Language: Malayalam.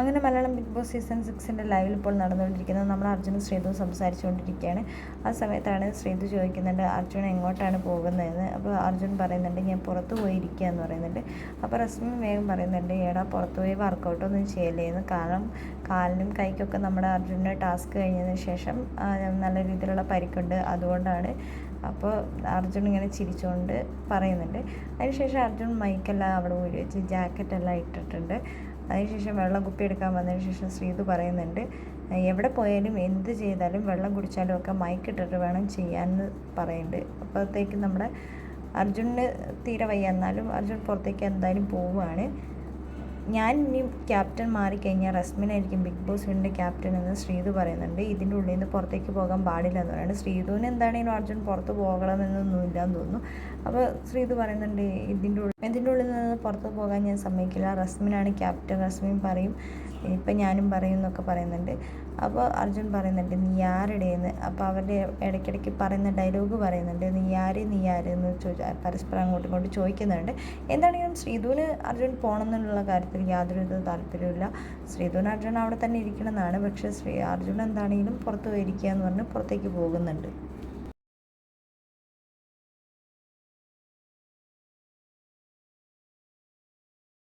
അങ്ങനെ മലയാളം ബിഗ് ബോസ് സീസൺ സിക്സിന്റെ ലൈവിൽ ഇപ്പോൾ നടന്നുകൊണ്ടിരിക്കുന്നത് നമ്മൾ അർജുനും ശ്രീതും സംസാരിച്ചുകൊണ്ടിരിക്കുകയാണ്. ആ സമയത്താണ് ശ്രീതു ചോദിക്കുന്നുണ്ട് അർജുൻ എങ്ങോട്ടാണ് പോകുന്നതെന്ന്? അപ്പോൾ അർജുൻ പറയുന്നുണ്ട് ഞാൻ പുറത്ത് പോയിരിക്കുക എന്ന് പറയുന്നുണ്ട്. അപ്പോൾ റസ്മി വേഗം പറയുന്നുണ്ട് ഏടാ പുറത്ത് പോയി വർക്കൗട്ടൊന്നും ചെയ്യല്ലേ എന്ന് കാരണം കാലിനും കൈക്കൊക്കെ നമ്മുടെ അർജുന്റെ ടാസ്ക് കഴിഞ്ഞതിന് ശേഷം നല്ല രീതിയിലുള്ള പരിക്കുണ്ട്. അതുകൊണ്ടാണ് അപ്പോൾ അർജുൻ ഇങ്ങനെ ചിരിച്ചുകൊണ്ട് പറയുന്നുണ്ട്. അതിനുശേഷം അർജുൻ മൈക്കെല്ലാം അവിടെ ഊരി വെച്ച് ജാക്കറ്റെല്ലാം ഇട്ടിട്ടുണ്ട്. അതിനുശേഷം വെള്ളം കുപ്പി എടുക്കാൻ വന്നതിന് ശേഷം ശ്രീതു പറയുന്നുണ്ട് എവിടെ പോയാലും എന്ത് ചെയ്താലും വെള്ളം കുടിച്ചാലും ഒക്കെ മൈക്ക് ഇട്ടിട്ട് വേണം ചെയ്യാമെന്ന് പറയുന്നുണ്ട്. അപ്പോഴത്തേക്ക് നമ്മുടെ അർജുനന് തീരെ വയ്യ. എന്നാലും അർജുൻ പുറത്തേക്ക് എന്തായാലും പോവുകയാണ് ഞാൻ ഇനി ക്യാപ്റ്റൻ മാറിക്കഴിഞ്ഞാൽ റസ്മിനായിരിക്കും ബിഗ് ബോസ് വീടിന്റെ ക്യാപ്റ്റൻ എന്ന് ശ്രീതു പറയുന്നുണ്ട്. ഇതിന്റെ ഉള്ളിൽ നിന്ന് പുറത്തേക്ക് പോകാൻ പാടില്ല എന്ന് പറയുന്നത് ശ്രീതുവിന് എന്താണെങ്കിലും അർജുൻ പുറത്ത് പോകണമെന്നൊന്നും എന്ന് തോന്നുന്നു. അപ്പോൾ ശ്രീതു പറയുന്നുണ്ട് ഇതിന്റെ ഉള്ളിൽ ഇതിന്റെ ഉള്ളിൽ നിന്ന് പുറത്ത് പോകാൻ ഞാൻ സമ്മതിക്കില്ല. റസ്മിനാണ് ക്യാപ്റ്റൻ. റസ്മിൻ പറയും ഇപ്പം ഞാനും പറയും എന്നൊക്കെ പറയുന്നുണ്ട്. അപ്പോൾ അർജുൻ പറയുന്നുണ്ട് നീ ആരുടേന്ന് അപ്പോൾ അവരുടെ ഇടയ്ക്കിടയ്ക്ക് പറയുന്ന ഡയലോഗ് പറയുന്നുണ്ട് നീ ആര് നീ ആര്? എന്ന് ചോദിച്ചാൽ പരസ്പരം അങ്ങോട്ടും ഇങ്ങോട്ടും ചോദിക്കുന്നുണ്ട്. എന്താണെങ്കിലും ശ്രീധുവിന് അർജുൻ പോകണം എന്നുള്ള കാര്യത്തിൽ യാതൊരു വിധ താല്പര്യമില്ല ശ്രീധുവിന് അർജുൻ അവിടെ തന്നെ ഇരിക്കണമെന്നാണ്. പക്ഷേ ശ്രീ അർജുൻ എന്താണെങ്കിലും പുറത്ത് പോയിരിക്കുക എന്ന് പറഞ്ഞ് പുറത്തേക്ക് പോകുന്നുണ്ട്.